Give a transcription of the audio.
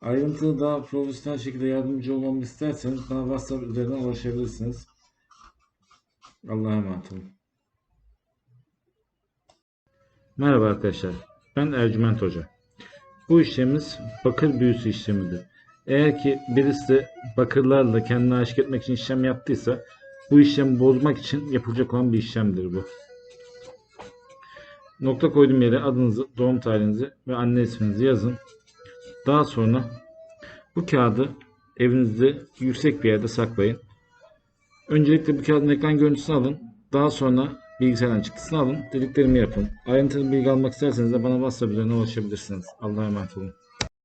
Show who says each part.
Speaker 1: Ayrıntılı daha profesyonel şekilde yardımcı olmamı isterseniz bana WhatsApp üzerinden ulaşabilirsiniz. Allah'a emanet olun. Merhaba arkadaşlar. Ben Ercüment Hoca. Bu işlemimiz bakır büyüsü işlemidir. Eğer ki birisi bakırlarla kendini aşık etmek için işlem yaptıysa bu işlemi bozmak için yapılacak olan bir işlemdir bu. Nokta koyduğum yere adınızı, doğum tarihinizi ve anne isminizi yazın. Daha sonra bu kağıdı evinizde yüksek bir yerde saklayın. Öncelikle bu kağıdın ekran görüntüsünü alın. Daha sonra bilgisayardan çıktısını alın. Dediklerimi yapın. Ayrıntılı bilgi almak isterseniz de bana WhatsApp üzerinden ulaşabilirsiniz. Allah'a emanet olun.